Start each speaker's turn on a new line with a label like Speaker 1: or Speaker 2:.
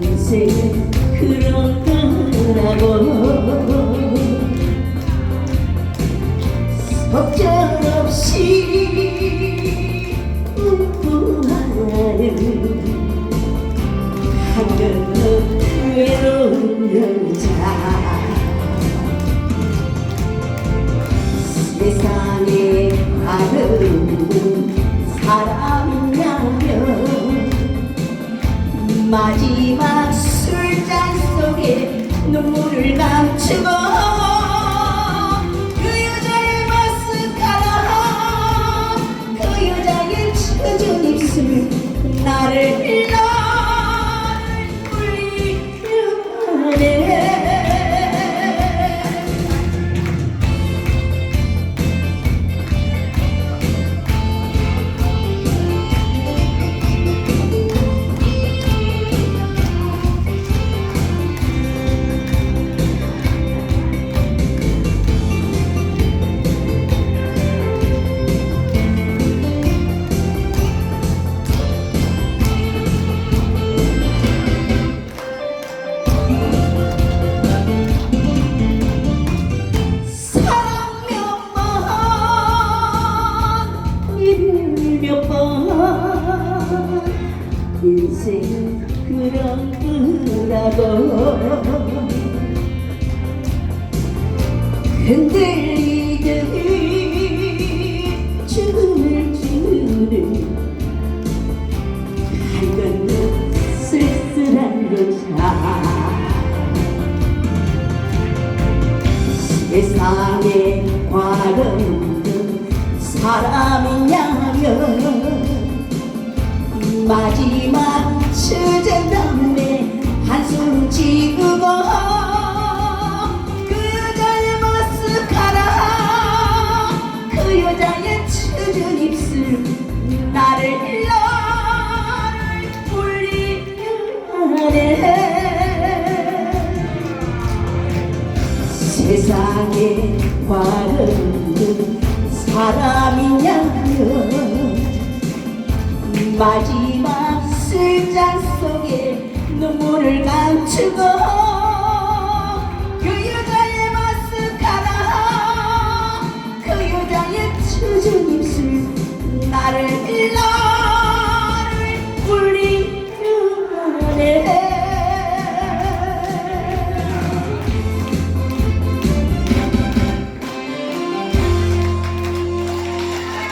Speaker 1: 인생 그런 거라고 걱정 없이 웃고 하나요 한결더 외로운 여자. 인생 그런 거라고. 흔들리듯 죽음을 주는 한건는 쓸쓸한 여자 세상에 과거는 사람이냐면 마지막 처전 다음에 한숨 지우고 그 여자의 마스카라. 그 여자의 처전 입술 나를 나를 불리하네 세상에 바르는 사람이냐면 마지막 술잔 속에 눈물을 감추고